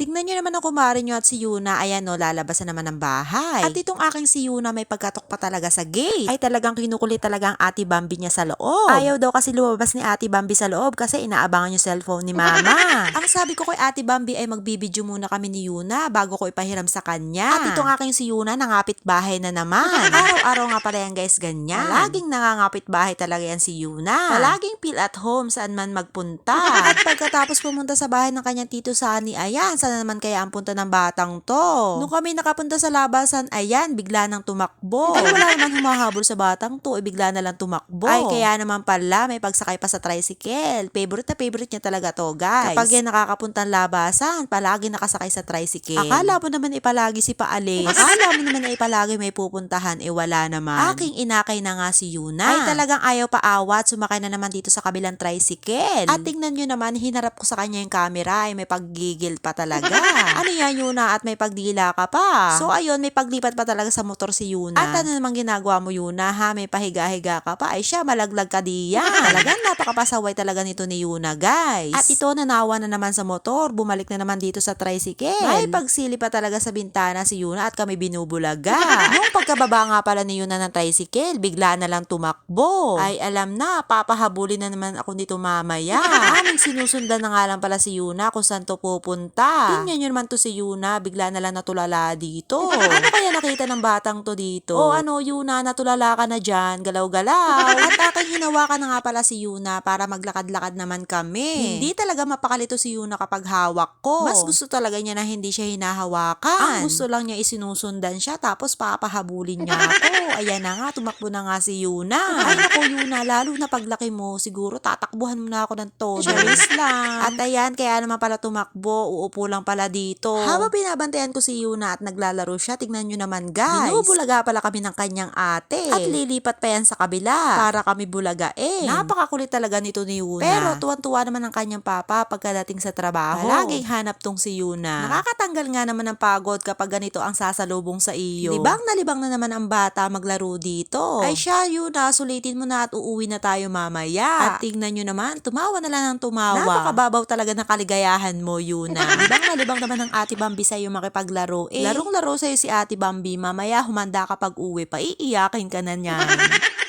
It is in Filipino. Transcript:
Tignan nyo naman ako Marinyo at si Yuna. Ayan no, lalabas na naman ng bahay. At itong aking si Yuna may pagkatok pa talaga sa gate. Ay talagang kinukulit talaga ang ate Bambi niya sa loob. Ayaw daw kasi lumabas ni ate Bambi sa loob kasi inaabangan yung cellphone ni mama. ang sabi ko kay ate Bambi ay magbibideo muna kami ni Yuna bago ko ipahiram sa kanya. At itong aking si Yuna nangapit bahay na naman. Araw-araw nga pala yan guys ganyan. Laging nangangapit bahay talaga yan si Yuna. Palaging feel at home saan man magpunta. at pagkatapos pumunta sa bahay ng kanyang tito Sani, ayan, saan naman kaya ang punta ng batang to? Nung kami nakapunta sa labasan, ayan, bigla nang tumakbo. Ay, wala naman humahabol sa batang to, eh, bigla na lang tumakbo. Ay, kaya naman pala, may pagsakay pa sa tricycle. Favorite na favorite niya talaga to, guys. Kapag yan nakakapunta ng labasan, palagi nakasakay sa tricycle. Akala mo naman ipalagi si Paalis. Akala mo naman na ipalagi may pupuntahan, eh wala naman. Aking inakay na nga si Yuna. Ay, talagang ayaw paawat, sumakay na naman dito sa kabilang tricycle. At tingnan nyo naman, hinarap ko sa kanya yung camera, ay may paggigil pa talaga. ano yan, Yuna? At may pagdila ka pa. So, ayun, may paglipat pa talaga sa motor si Yuna. At ano naman ginagawa mo, Yuna, ha? May pahiga-higa ka pa. Ay, siya, malaglag ka diyan. Talagang napakapasaway talaga nito ni Yuna, guys. At ito, nanawa na naman sa motor. Bumalik na naman dito sa tricycle. May pagsili pa talaga sa bintana si Yuna at kami binubulaga. Nung pagkababa nga pala ni Yuna ng tricycle, bigla na lang tumakbo. Ay, alam na, papahabulin na naman ako nito mamaya. Aming sinusundan na nga lang pala si Yuna kung saan to pupunta. Tingnan nyo naman to si Yuna, bigla na lang natulala dito. ano kaya nakita ng batang to dito? O ano, Yuna, natulala ka na dyan, galaw-galaw. At aking hinawakan na nga pala si Yuna para maglakad-lakad naman kami. Hindi talaga mapakalito si Yuna kapag hawak ko. Mas gusto talaga niya na hindi siya hinahawakan. Ang gusto lang niya isinusundan siya tapos papahabulin niya ako. Ayan na nga, tumakbo na nga si Yuna. Ay naku Yuna, lalo na paglaki mo, siguro tatakbuhan mo na ako ng todo. Charis lang. At ayan, kaya naman pala tumakbo, uupo lang pala dito. Habang binabantayan ko si Yuna at naglalaro siya, tignan nyo naman guys. Binubulaga pala kami ng kanyang ate. At lilipat pa yan sa kabila. Para kami bulagain. Napakakulit talaga nito ni Yuna. Pero tuwan-tuwa naman ang kanyang papa pagkadating sa trabaho. Laging hanap tong si Yuna. Nakakatanggal nga naman ng pagod kapag ganito ang sasalubong sa iyo. Libang na libang na naman ang bata maglaro dito. Ay siya, Yuna, sulitin mo na at uuwi na tayo mamaya. At tingnan nyo naman, tumawa na lang ng tumawa. Napakababaw talaga ng kaligayahan mo, Yuna. libang na libang naman ang ate Bambi sa'yo makipaglaro. Eh, larong-laro sa'yo si ate Bambi. Mamaya humanda ka pag uwi pa, iiyakin ka na niyan.